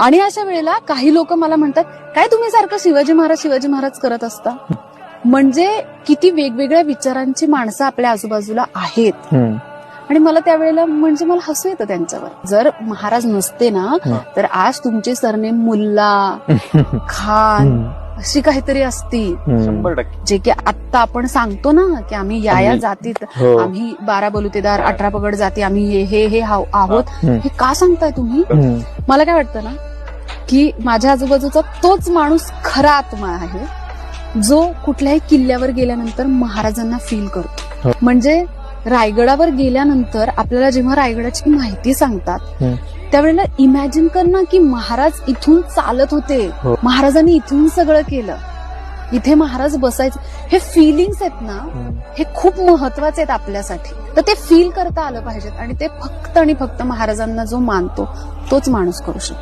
आणि अशा वेळेला काही लोक मला म्हणतात काय तुम्ही सारखं शिवाजी महाराज शिवाजी महाराज करत असता म्हणजे किती वेगवेगळ्या विचारांची माणसं आपल्या आजूबाजूला आहेत. आणि मला त्यावेळेला म्हणजे मला हसू येतं त्यांच्यावर जर महाराज नसते ना. तर आज तुमचे सरनेम मुल्ला खान. अशी काहीतरी असती. शंभर टक्के जे की आता आपण सांगतो ना की आम्ही या या जातीत हो आम्ही बारा बलुतेदार अठरा पगड जाती आम्ही हे हे हे हाव- आहोत. हे का सांगताय तुम्ही. मला काय वाटतं ना की माझ्या आजूबाजूचा तोच माणूस खरा आत्मा आहे जो कुठल्याही किल्ल्यावर गेल्यानंतर महाराजांना फील हो. करतो म्हणजे रायगडावर गेल्यानंतर आपल्याला जेव्हा रायगडाची माहिती सांगतात. त्यावेळेला इमॅजिन कर ना की महाराज इथून चालत होते हो. महाराजांनी इथून सगळं केलं इथे महाराज बसायचे हे फिलिंग्स आहेत ना. हे खूप महत्त्वाचे आहेत आपल्यासाठी तर ते फील करता आलं पाहिजेत आणि ते फक्त आणि फक्त महाराजांना जो मानतो तोच माणूस करू शकतो